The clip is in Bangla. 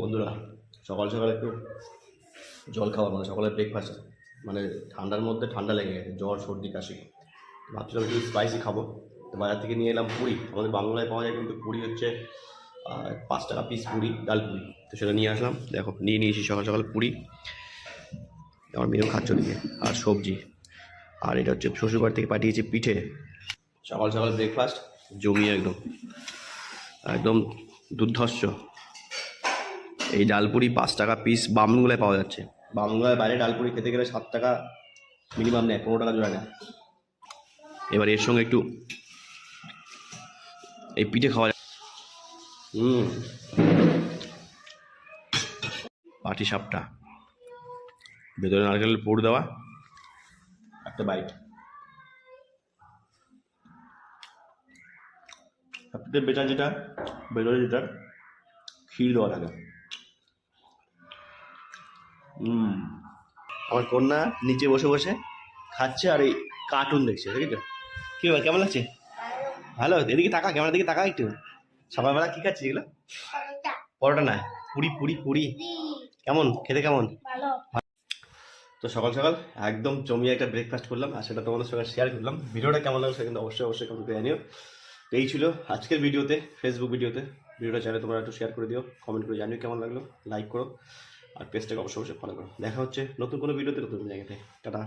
বন্ধুরা, সকাল সকাল একটু জল খাওয়া মানে সকালে ব্রেকফাস্ট মানে ঠান্ডার মধ্যে ঠান্ডা লেগে গেছে, জ্বর, সর্দি, কাশি। ভাবছিলাম একটু স্পাইসি খাব। তো বাজার থেকে নিয়ে এলাম পুরি। আমাদের বাংলায় পাওয়া যায় কিন্তু পুরি হচ্ছে পাঁচ টাকা পিস পুরি, ডাল পুরি। তো সেটা নিয়ে আসলাম। দেখো, নিয়ে নিয়েছি সকাল সকাল পুরি। আমার মেয়েও খাচ্ছ দিকে আর সবজি। আর এটা হচ্ছে শ্বশুরবাড়ি থেকে পাঠিয়েছে পিঠে। সকাল সকাল ব্রেকফাস্ট জমিয়ে একদম একদম দুর্ধর্ষ। এই ডালপুরি পাঁচ টাকা পিস বামনগুলায় পাওয়া যাচ্ছে। বামনগুলায় বাইরে ডালপুরি খেতে গেলে সাত টাকা মিনিমাম নেয়, পনেরো টাকা জোড়া নেয়। এবার এর সঙ্গে একটু এই পিঠে খাওয়া হুম। পাটি সাপটা। ভেতরে নারকেলের পুর দেওয়া। একটা বাইট সবথেকে বেটার যেটা, ভেতরে যেটা, ক্ষীর দেওয়া থাকে আমার কন্যা নিচে বসে বসে খাচ্ছে আর এই কার্টুন দেখছে দেখেছ? কি ব্যাপার কেমন লাগছে? ভালো এদিকে তাকা ক্যামেরার দিকে তাকা একটু। সকালবেলা কি খাচ্ছিস এগুলো? পরোটা। না পুরি পুরি পুরি। কেমন খেতে কেমন? তো সকাল সকাল একদম জমিয়ে একটা ব্রেকফাস্ট করলাম আর সেটা তোমাদের সঙ্গে শেয়ার করলাম। ভিডিওটা কেমন লাগল সেটা কিন্তু অবশ্যই অবশ্যই কমেন্ট করে জানিও। তো এই ছিল আজকের ভিডিওতে ফেসবুক ভিডিওতে। ভিডিওটা চাইলে তোমরা একটু শেয়ার করে দিও কমেন্ট করে জানিও কেমন লাগল লাইক করো। আর পেজটাকে অবশ্যই অবশ্যই ফলো করো। দেখা হচ্ছে নতুন কোনো ভিডিওতে নতুন জায়গাতে টাটা।